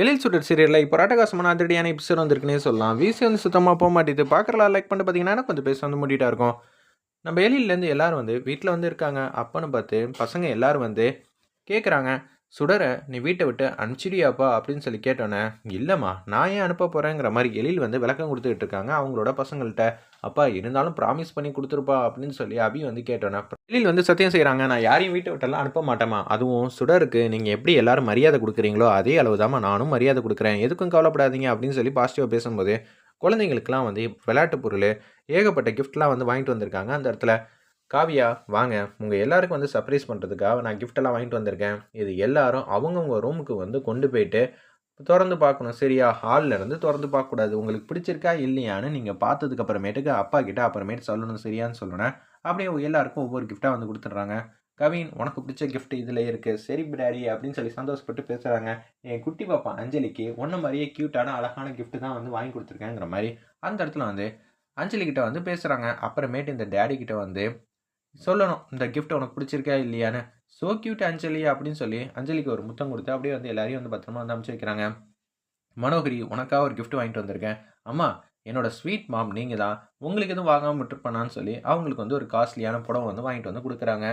எழில் சுடர் சீரியலில் இப்போ ராட்டகாசமான அதிரடியான எபிசோட் வந்திருக்குன்னே சொல்லலாம். வீசி வந்து சுத்தமாக போக மாட்டேது. பார்க்குறலாம் லைக் பண்ணிட்டு பார்த்தீங்கன்னா கொஞ்சம் பேச வந்து முடிட்டா இருக்கும். நம்ம எழிலேருந்து எல்லாரும் வந்து வீட்டில் வந்து இருக்காங்க. அப்போன்னு பார்த்து பசங்க எல்லாரும் வந்து கேட்குறாங்க சுடரை நீ வீட்டை விட்டு அனுப்பிச்சிடியாப்பா அப்படின்னு சொல்லி கேட்டோன்னே இல்லைம்மா நான் ஏன் அனுப்ப போகிறேங்கிற மாதிரி எழில் வந்து விளக்கம் கொடுத்துட்டு இருக்காங்க அவங்களோட பசங்கள்கிட்ட அப்பா இருந்தாலும் ப்ராமிஸ் பண்ணி கொடுத்துருப்பா அப்படின்னு சொல்லி அபி வந்து கேட்டோன்னே எழில் வந்து சத்தியம் செய்கிறாங்க நான் யாரையும் வீட்டை விட்டெல்லாம் அனுப்ப மாட்டேமா அதுவும் சுடருக்கு நீங்கள் எப்படி எல்லாரும் மரியாதை கொடுக்குறீங்களோ அதே அளவு தாம்மா நானும் மரியாதை கொடுக்குறேன். எதுக்கும் கவலைப்படாதீங்க அப்படின்னு சொல்லி பாசிட்டிவாக பேசும்போது குழந்தைங்களுக்குலாம் வந்து விளையாட்டு பொருள் ஏகப்பட்ட கிஃப்ட்லாம் வந்து வாங்கிட்டு வந்திருக்காங்க. அந்த இடத்துல காவியா வாங்க. உங்கள் எல்லாருக்கும் வந்து சர்ப்ரைஸ் பண்ணுறதுக்காக நான் கிஃப்டெல்லாம் வாங்கிட்டு வந்திருக்கேன். இது எல்லாரும் அவங்கவுங்க ரூமுக்கு வந்து கொண்டு போயிட்டு திறந்து பார்க்கணும். சரியா ஹாலில் இருந்து திறந்து பார்க்கக்கூடாது. உங்களுக்கு பிடிச்சிருக்கா இல்லையான்னு நீங்கள் பார்த்ததுக்கு அப்புறமேட்டுக்கு அப்பா கிட்ட அப்புறமேட்டு சொல்லணும். சரியான்னு சொல்லணும். அப்படியே எல்லாருக்கும் ஒவ்வொரு கிஃப்டாக வந்து கொடுத்துட்றாங்க. கவின் உனக்கு பிடிச்ச கிஃப்ட் இதில் இருக்குது சரி பிடாரி அப்படின்னு சொல்லி சந்தோஷப்பட்டு பேசுகிறாங்க என் குட்டி பாப்பா அஞ்சலிக்கு ஒன்றை மாதிரியே க்யூட்டான அழகான கிஃப்ட்டு தான் வந்து வாங்கி கொடுத்துருக்கேங்கிற மாதிரி அந்த இடத்துல வந்து அஞ்சலி கிட்ட வந்து பேசுகிறாங்க அப்புறமேட்டு இந்த டேடி கிட்ட வந்து சொல்லணும் இந்த கிஃப்ட் உனக்கு பிடிச்சிருக்கா இல்லையான்னு. ஸோ கியூட் அஞ்சலி அப்படின்னு சொல்லி அஞ்சலிக்கு ஒரு முத்தம் கொடுத்து அப்படியே வந்து எல்லாரையும் வந்து பத்திரமா வந்து அனுப்பிச்சு வைக்கிறாங்க. மனோகரி உனக்காக ஒரு கிஃப்ட் வாங்கிட்டு வந்திருக்கேன். அம்மா என்னோட ஸ்வீட் மாம் நீங்கள் தான் உங்களுக்கு எதுவும் வாங்காமல் விட்டுருப்பானான்னு சொல்லி அவங்களுக்கு வந்து ஒரு காஸ்ட்லியான புடவை வந்து வாங்கிட்டு வந்து கொடுக்குறாங்க.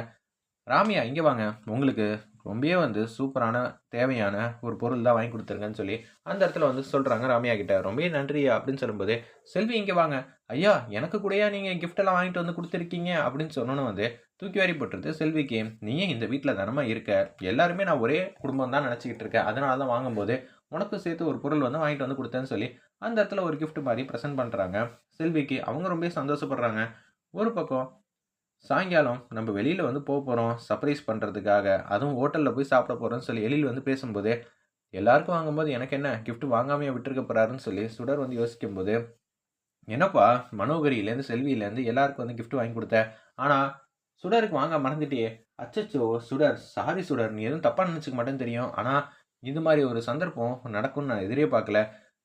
ராமியா இங்கே வாங்க. உங்களுக்கு ரொம்பவே வந்து சூப்பரான தேவையான ஒரு பொருள் தான் வாங்கி கொடுத்துருங்கன்னு சொல்லி அந்த இடத்துல வந்து சொல்கிறாங்க ராமியா கிட்ட. ரொம்பவே நன்றியா அப்படின்னு சொல்லும்போது செல்வி இங்கே வாங்க. ஐயா எனக்கு கூடயா நீங்கள் கிஃப்டெல்லாம் வாங்கிட்டு வந்து கொடுத்துருக்கீங்க? அப்படின்னு சொன்னோன்னு வந்து தூக்கி வாரி போட்டுருது செல்விக்கு. நீயே இந்த வீட்டில் தனமாக இருக்க? எல்லாருமே நான் ஒரே குடும்பம் தான் நினச்சிக்கிட்டு இருக்கேன். அதனால தான் வாங்கும்போது உனக்கு சேர்த்து ஒரு பொருள் வந்து வாங்கிட்டு வந்து கொடுத்தேன்னு சொல்லி அந்த இடத்துல ஒரு கிஃப்ட் மாதிரி ப்ரெசென்ட் பண்ணுறாங்க செல்விக்கு அவங்க ரொம்ப சந்தோஷப்படுறாங்க. ஒரு பக்கம் சாயங்காலம் நம்ம வெளியில் வந்து போக போகிறோம் சர்ப்ரைஸ் பண்ணுறதுக்காக அதுவும் ஹோட்டலில் போய் சாப்பிட போகிறோம்னு சொல்லி எழில் வந்து பேசும்போது எல்லாருக்கும் வாங்கும்போது எனக்கு என்ன? கிஃப்ட் வாங்காமையே விட்டுருக்க போகிறாருன்னு சொல்லி சுடர் வந்து யோசிக்கும்போது என்னப்பா மனோகரியிலேருந்து செல்வியிலேருந்து எல்லாருக்கும் வந்து கிஃப்ட் வாங்கி கொடுத்த? ஆனால் சுடருக்கு வாங்க மறந்துட்டியே. அச்சச்சோ சுடர் சாரி சுடர் நீ எதுவும் தப்பாக நினச்சிக்க மாட்டேன்னு தெரியும். ஆனால் இது மாதிரி ஒரு சந்தர்ப்பம் நடக்கும்னு நான் எதிரே பார்க்கல.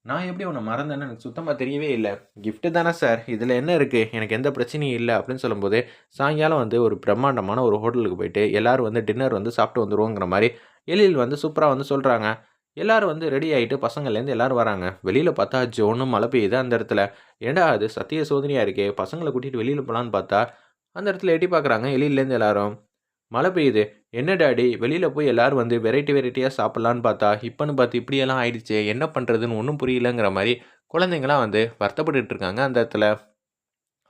நான் எப்படி உன்னை மறந்தேன்னு எனக்கு சுத்தமாக தெரியவே இல்லை. கிஃப்ட்டு தானே சார் இதில் என்ன இருக்குது எனக்கு எந்த பிரச்சனையும் இல்லை அப்படின்னு சொல்லும்போது சாயங்காலம் வந்து ஒரு பிரம்மாண்டமான ஒரு ஹோட்டலுக்கு போயிட்டு எல்லாரும் வந்து டின்னர் வந்து சாப்பிட்டு வந்துடுவோங்கிற மாதிரி எழில் வந்து சூப்பராக வந்து சொல்கிறாங்க எல்லோரும் வந்து ரெடி ஆகிட்டு பசங்கள்லேருந்து எல்லாரும் வராங்க. வெளியில் பார்த்தா ஜோன்னு மழை பெய்யுது அந்த இடத்துல. ஏண்டா அது சத்திய சோதனையாக இருக்கே? பசங்களை கூட்டிகிட்டு வெளியில் போகலான்னு பார்த்தா அந்த இடத்துல எட்டி பார்க்குறாங்க எழிலேருந்து எல்லாரும். மழை பெய்யுது. என்ன டாடி? வெளியில் போய் எல்லோரும் வந்து வெரைட்டி வெரைட்டியாக சாப்பிட்லான்னு பார்த்தா இப்போன்னு பார்த்து இப்படியெல்லாம் ஆயிடுச்சு என்ன பண்ணுறதுன்னு ஒன்றும் புரியலங்கிற மாதிரி குழந்தைங்களாம் வந்து வருத்தப்பட்டுட்டு இருக்காங்க அந்த இடத்துல.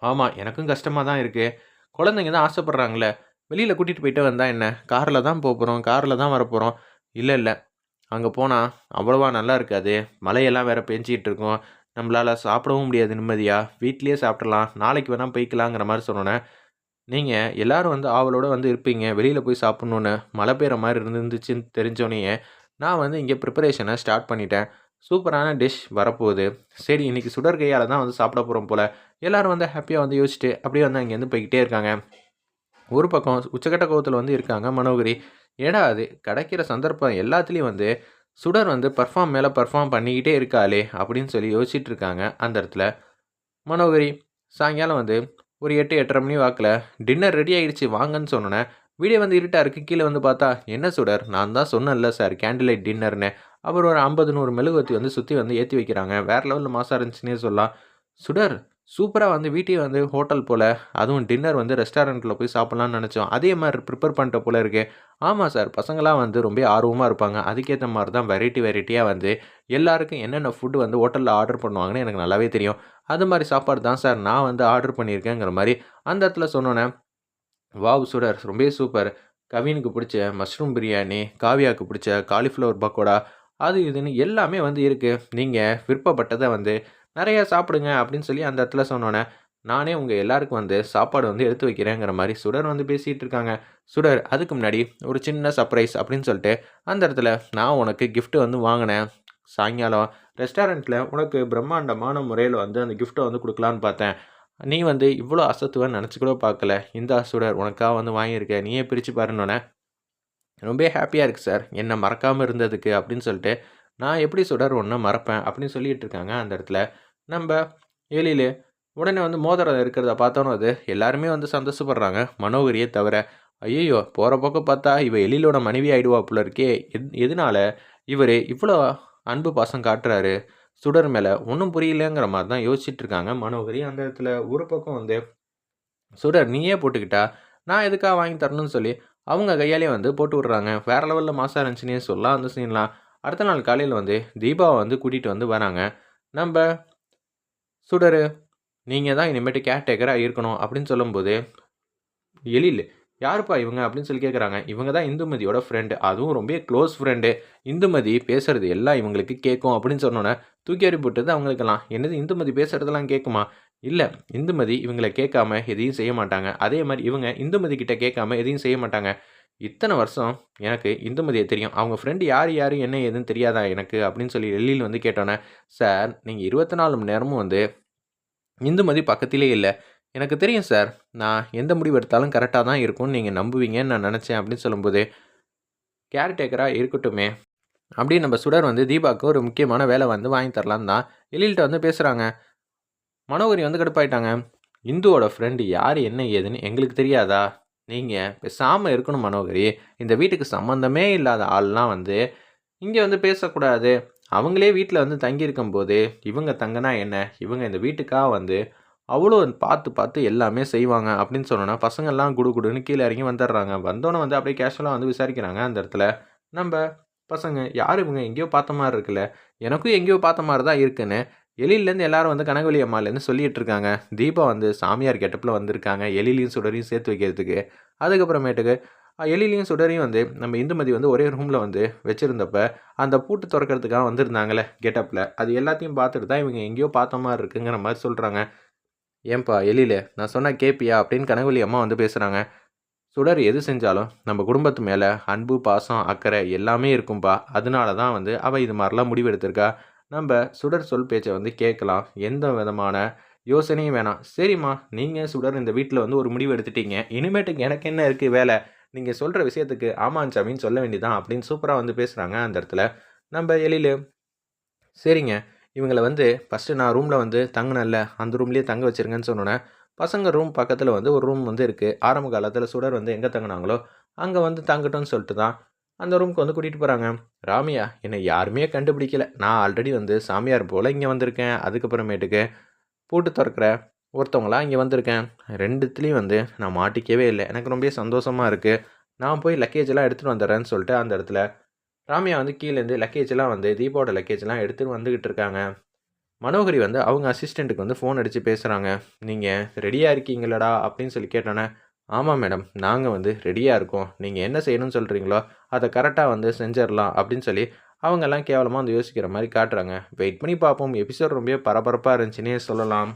ஆமாம் எனக்கும் கஷ்டமாக தான் இருக்குது குழந்தைங்க தான் ஆசைப்பட்றாங்களே. வெளியில் கூட்டிகிட்டு போயிட்டு வந்தால் என்ன? காரில் தான் போக போகிறோம் காரில் தான் வரப்போகிறோம் இல்லை இல்லை. அங்கே போனால் அவ்வளோவா நல்லா இருக்காது. மழையெல்லாம் வேறு பெஞ்சிக்கிட்டு இருக்கும். நம்மளால் சாப்பிடவும் முடியாது நிம்மதியாக வீட்லேயே சாப்பிட்றலாம் நாளைக்கு வேணால் போய்க்கலாங்கிற மாதிரி சொன்னோன்னே நீங்கள் எல்லோரும் வந்து ஆவலோடு வந்து இருப்பீங்க. வெளியில் போய் சாப்பிட்ணுன்னு மழை பெய்கிற மாதிரி இருந்துச்சுன்னு தெரிஞ்சோடனே நான் வந்து இங்கே ப்ரிப்பரேஷனை ஸ்டார்ட் பண்ணிட்டேன். சூப்பரான டிஷ் வரப்போகுது. சரி இன்றைக்கி சுடர் கையால் தான் வந்து சாப்பிட போகிறோம் போல். எல்லோரும் வந்து ஹாப்பியாக வந்து யோசிச்சுட்டு அப்படியே வந்து அங்கேருந்து போய்கிட்டே இருக்காங்க. ஒரு பக்கம் உச்சக்கட்ட கோவத்தில் வந்து இருக்காங்க மனோகரி. ஏடா அது? கிடைக்கிற சந்தர்ப்பம் எல்லாத்துலேயும் வந்து சுடர் வந்து பர்ஃபார்ம் மேலே பர்ஃபார்ம் பண்ணிக்கிட்டே இருக்காளே அப்படின்னு சொல்லி யோசிச்சுட்டு இருக்காங்க அந்த இடத்துல. மனோகரி சாயங்காலம் வந்து ஒரு எட்டு எட்டரை மணி வாக்கில் டின்னர் ரெடி ஆகிடுச்சு வாங்கன்னு சொன்னோன்னே வீடியோ வந்து இருட்டாக இருக்குது கீழே வந்து பார்த்தா என்ன சுடர்? நான் தான் சொன்னேன்ல சார் கேண்டில் லைட் டின்னர்னு அப்புறம் ஒரு ஐம்பது நூறு மெழுகுவத்தி வந்து சுற்றி வந்து ஏற்றி வைக்கிறாங்க. வேறு லெவலில் மாசாக இருந்துச்சுன்னே சொல்லலாம். சுடர் சூப்பராக வந்து வீட்டையும் வந்து ஹோட்டல் போல் அதுவும் டின்னர் வந்து ரெஸ்டாரண்ட்டில் போய் சாப்பிட்லான்னு நினச்சோம். அதே மாதிரி ப்ரிப்பேர் பண்ணிட்ட போல இருக்கு. ஆமாம் சார் பசங்களாம் வந்து ரொம்ப ஆர்வமாக இருப்பாங்க. அதுக்கேற்ற மாதிரி தான் வெரைட்டி வெரைட்டியாக வந்து எல்லாருக்கும் என்னென்ன ஃபுட்டு வந்து ஹோட்டலில் ஆர்டர் பண்ணுவாங்கன்னு எனக்கு நல்லாவே தெரியும். அது மாதிரி சாப்பாடு தான் சார் நான் வந்து ஆர்டர் பண்ணியிருக்கேங்கிற மாதிரி அந்த இடத்துல சொன்னோன்னே வாவ் சுடர் ரொம்பவே சூப்பர் கவினுக்கு பிடிச்ச மஷ்ரூம் பிரியாணி காவியாவுக்கு பிடிச்ச காலிஃப்ளவர் பக்கோடா அது இதுன்னு எல்லாமே வந்து இருக்குது நீங்கள் விருப்பப்பட்டதை வந்து நிறையா சாப்பிடுங்க அப்படின்னு சொல்லி அந்த இடத்துல சொன்னோன்னே நானே உங்கள் எல்லாருக்கும் வந்து சாப்பாடு வந்து எடுத்து வைக்கிறேங்கிற மாதிரி சுடர் வந்து பேசிகிட்டு இருக்காங்க. சுடர் அதுக்கு முன்னாடி ஒரு சின்ன சர்ப்ரைஸ் அப்படின்னு சொல்லிட்டு அந்த இடத்துல நான் உனக்கு கிஃப்ட்டு வந்து வாங்கினேன். சாயங்காலம் ரெஸ்டாரண்ட்டில் உனக்கு பிரம்மாண்டமான முறையில் வந்து அந்த கிஃப்ட்டை வந்து கொடுக்கலான்னு பார்த்தேன். நீ வந்து இவ்வளோ அசத்துவன்னு நினச்சி கூட பார்க்கல. இந்த சுடர் உனக்காக வந்து வாங்கியிருக்க. நீயே பிரித்து பாருன்னொன்னே ரொம்ப ஹாப்பியாக இருக்குது சார் என்னை மறக்காமல் இருந்ததுக்கு அப்படின்னு சொல்லிட்டு நான் எப்படி சுடர் ஒன்றை மறப்பேன் அப்படின்னு சொல்லிட்டு இருக்காங்க அந்த இடத்துல. நம்ம எழில் உடனே வந்து மோதிரம் இருக்கிறத பார்த்தோன்னு அது எல்லாருமே வந்து சந்தோஷப்படுறாங்க. மனோகரியை தவிர ஐயோ போகிற பக்கம் பார்த்தா இவ எழிலோட மனைவி ஆகிடுவா போல இருக்கே. எத் எதனால இவர் இவ்வளோ அன்பு பாசம் காட்டுறாரு? சுடர் மேலே ஒன்றும் புரியலங்கிற மாதிரி தான் யோசிச்சுட்டு இருக்காங்க மனோகரி. அந்த இடத்துல ஒரு பக்கம் வந்து சுடர் நீயே போட்டுக்கிட்டா? நான் எதுக்காக வாங்கி தரணும்னு சொல்லி அவங்க கையாலே வந்து போட்டு விட்றாங்க. வேறு லெவலில் மாசாக இருந்துச்சுன்னே சொல்லலாம் அந்த சீன்லாம் அடுத்த நாள் காலையில் வந்து தீபாவை வந்து கூட்டிகிட்டு வந்து வராங்க. நம்ம சுடரு நீங்கள் தான் இனிமேட்டு கேர்டேக்கராக இருக்கணும் அப்படின்னு சொல்லும்போது எழில் யாருப்பா இவங்க? அப்படின்னு சொல்லி கேட்குறாங்க இவங்க தான் இந்துமதியோட ஃப்ரெண்டு அதுவும் ரொம்ப க்ளோஸ் ஃப்ரெண்டு இந்துமதி பேசுகிறது எல்லாம் இவங்களுக்கு கேட்கும் அப்படின்னு சொன்னோன்னே தூக்கி எறிப்பட்டது அவங்களுக்கெல்லாம். என்னது இந்துமதி பேசுகிறதெல்லாம் கேட்குமா இல்லை இந்துமதி இவங்களை கேட்காம எதையும் செய்ய மாட்டாங்க. அதே மாதிரி இவங்க இந்துமதி கிட்ட கேட்காம எதையும் செய்ய மாட்டாங்க. இத்தனை வருஷம் எனக்கு இந்துமதியை தெரியும். அவங்க ஃப்ரெண்டு யார் யார் என்ன ஏதுன்னு தெரியாதா எனக்கு? அப்படின்னு சொல்லி டெல்லியில் வந்து கேட்டோன்னே சார் நீங்கள் இருபத்தி நாலு மணி நேரமும் வந்து இந்துமதி பக்கத்திலே இல்லை. எனக்கு தெரியும் சார் நான் எந்த முடிவு எடுத்தாலும் கரெக்டாக தான் இருக்கும்னு நீங்கள் நம்புவீங்கன்னு நான் நினச்சேன். அப்படின்னு சொல்லும்போது கேர்டேக்கராக இருக்கட்டுமே. அப்படின்னு நம்ம சுடர் வந்து தீபாவுக்கு ஒரு முக்கியமான வேலை வந்து வாங்கி தரலாம் தான் எழில்கிட்ட வந்து பேசுகிறாங்க மனோகரி வந்து கடுப்பாயிட்டாங்க. இந்துவோட ஃப்ரெண்டு யார் என்ன ஏதுன்னு எங்களுக்கு தெரியாதா? நீங்கள் பேசாமல் இருக்கணும் மனோகரி. இந்த வீட்டுக்கு சம்மந்தமே இல்லாத ஆள்லாம் வந்து இங்கே வந்து பேசக்கூடாது. அவங்களே வீட்டில் வந்து தங்கியிருக்கும் போது இவங்க தங்கினா என்ன? இவங்க இந்த வீட்டுக்காக வந்து அவ்வளோ பார்த்து பார்த்து எல்லாமே செய்வாங்க அப்படின்னு சொன்னோன்னா பசங்கள்லாம் குடு குடுன்னு கீழே இறங்கி வந்துடுறாங்க. வந்தோன்னே வந்து அப்படியே கேஷுவலாக வந்து விசாரிக்கிறாங்க அந்த இடத்துல. நம்ம பசங்க யார் இவங்க? எங்கேயோ பார்த்த மாதிரி இருக்குல்ல. எனக்கும் எங்கேயோ பார்த்த மாதிரி தான் இருக்குன்னு எழிலேருந்து எல்லாரும் வந்து கனகவலி அம்மாலேருந்து சொல்லிகிட்டு இருக்காங்க தீபா வந்து சாமியார் கெட்டப்பில் வந்திருக்காங்க. எழிலையும் சுடரையும் சேர்த்து வைக்கிறதுக்கு. அதுக்கப்புறமேட்டுக்கு எழிலையும் சுடரையும் வந்து நம்ம இந்துமதி வந்து ஒரே ரூமில் வந்து வச்சுருந்தப்ப அந்த பூட்டு திறக்கிறதுக்காக வந்திருந்தாங்களே கெட்டப்பில். அது எல்லாத்தையும் பார்த்துட்டு தான் இவங்க எங்கேயோ பார்த்த மாதிரி இருக்குங்கிற மாதிரி சொல்கிறாங்க ஏன்பா எழில நான் சொன்ன கேப்பியா அப்படின்னு கனகவலி அம்மா வந்து பேசுகிறாங்க சுடர் எது செஞ்சாலும் நம்ம குடும்பத்து மேலே அன்பு பாசம் அக்கறை எல்லாமே இருக்கும்பா. அதனால தான் வந்து அவள் இது மாதிரிலாம் முடிவெடுத்திருக்கா. நம்ம சுடர் சொல் பேச்சை வந்து கேட்கலாம். எந்த விதமான யோசனையும் வேணாம். சரிம்மா நீங்கள் சுடர் இந்த வீட்டில் வந்து ஒரு முடிவு எடுத்துட்டீங்க. இனிமேட்டுக்கு எனக்கு என்ன இருக்குது வேலை? நீங்கள் சொல்கிற விஷயத்துக்கு ஆமாம் சாமின்னு சொல்ல வேண்டியதான் அப்படின்னு சூப்பராக வந்து பேசுகிறாங்க அந்த இடத்துல. நம்ம எழில் சரிங்க. இவங்களை வந்து ஃபஸ்ட்டு நான் ரூமில் வந்து தங்கினல்ல அந்த ரூம்லேயே தங்க வச்சுருங்கன்னு சொன்னோன்னே பசங்க ரூம் பக்கத்தில் வந்து ஒரு ரூம் வந்து இருக்குது ஆரம்ப காலத்தில் சுடர் வந்து எங்கே தங்கினாங்களோ அங்கே வந்து தங்கட்டும்னு சொல்லிட்டு தான் அந்த ரூமுக்கு வந்து கூட்டிகிட்டு போகிறாங்க ராமியா என்னை யாருமே கண்டுபிடிக்கல. நான் ஆல்ரெடி வந்து சாமியார் போல் இங்கே வந்திருக்கேன். அதுக்கப்புறமேட்டுக்கு பூட்டு திறக்கிற ஒருத்தவங்களாம் இங்கே வந்திருக்கேன். ரெண்டுத்துலேயும் வந்து நான் மாட்டிக்கவே இல்லை. எனக்கு ரொம்ப சந்தோஷமாக இருக்குது நான் போய் லக்கேஜெல்லாம் எடுத்துகிட்டு வந்துடுறேன்னு சொல்லிட்டு அந்த இடத்துல ராமியா வந்து கீழேருந்து லக்கேஜ்லாம் வந்து தீபாவோட லக்கேஜ்லாம் எடுத்துகிட்டு வந்துக்கிட்டு இருக்காங்க. மனோகரி வந்து அவங்க அசிஸ்டண்ட்டுக்கு வந்து ஃபோன் அடித்து பேசுகிறாங்க நீங்கள் ரெடியாக இருக்கீங்களடா? அப்படின்னு சொல்லி கேட்டோன்னே ஆமாம் மேடம் நாங்கள் வந்து ரெடியாக இருக்கோம். நீங்கள் என்ன செய்யணும்னு சொல்கிறீங்களோ அதை கரெக்டாக வந்து செஞ்சிடலாம் அப்படின்னு சொல்லி அவங்கெல்லாம் கேவலமாக வந்து யோசிக்கிற மாதிரி காட்டுறாங்க. வெயிட் பண்ணி பார்ப்போம். எபிசோட் ரொம்ப பரபரப்பாக இருந்துச்சுன்னே சொல்லலாம்.